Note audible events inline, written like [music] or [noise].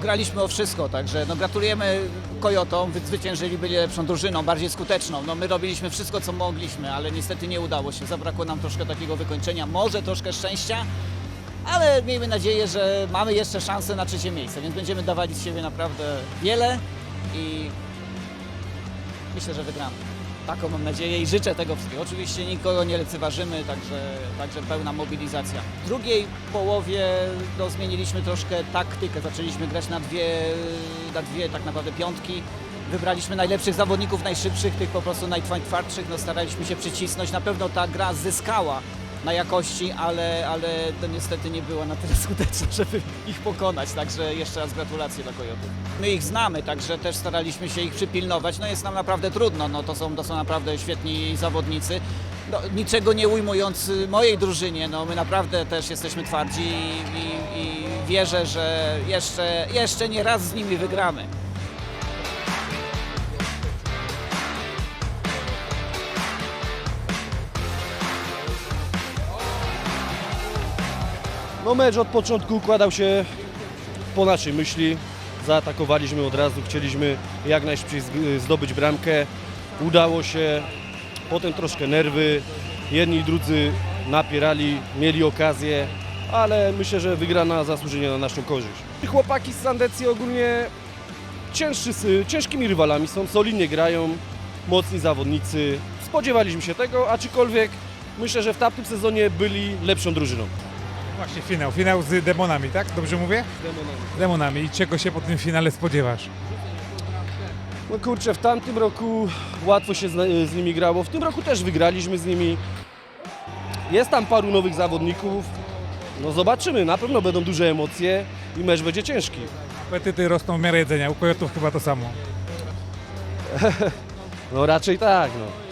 graliśmy o wszystko, także no, gratulujemy Kojotom, wy- zwyciężyli, byli lepszą drużyną, bardziej skuteczną. No, my robiliśmy wszystko, co mogliśmy, ale niestety nie udało się. Zabrakło nam troszkę takiego wykończenia, może troszkę szczęścia, ale miejmy nadzieję, że mamy jeszcze szansę na trzecie miejsce, więc będziemy dawali z siebie naprawdę wiele i myślę, że wygramy. Taką mam nadzieję i życzę tego wszystkiego. Oczywiście nikogo nie lekceważymy, także, także pełna mobilizacja. W drugiej połowie no, zmieniliśmy troszkę taktykę. Zaczęliśmy grać na dwie, na dwie tak naprawdę piątki. Wybraliśmy najlepszych zawodników, najszybszych, tych po prostu najtwardszych. No, staraliśmy się przycisnąć. Na pewno ta gra zyskała na jakości, ale, ale to niestety nie była na tyle [laughs] skuteczna, żeby ich pokonać. Także jeszcze raz gratulacje dla Kojotów. My ich znamy, także też staraliśmy się ich przypilnować. No jest nam naprawdę trudno, no to są, to są naprawdę świetni zawodnicy. No, niczego nie ujmując y, mojej drużynie, no my naprawdę też jesteśmy twardzi i, i, i wierzę, że jeszcze, jeszcze nie raz z nimi wygramy. No mecz od początku układał się po naszej myśli. Zaatakowaliśmy od razu, chcieliśmy jak najszybciej zg- zdobyć bramkę. Udało się. Potem troszkę nerwy. Jedni i drudzy napierali, mieli okazję, ale myślę, że wygrana zasłużenie na naszą korzyść. Chłopaki z Sandecji ogólnie cięższy, ciężkimi rywalami są, solidnie grają, mocni zawodnicy. Spodziewaliśmy się tego, aczkolwiek myślę, że w tamtym sezonie byli lepszą drużyną. Właśnie finał, finał z demonami, tak? Dobrze mówię? Demonami. I czego się po tym finale spodziewasz? No kurczę, w tamtym roku łatwo się z, z nimi grało. W tym roku też wygraliśmy z nimi. Jest tam paru nowych zawodników. No zobaczymy, na pewno będą duże emocje i mecz będzie ciężki. Apetyty rosną w miarę jedzenia, u Kojotów chyba to samo. [laughs] No raczej tak, no.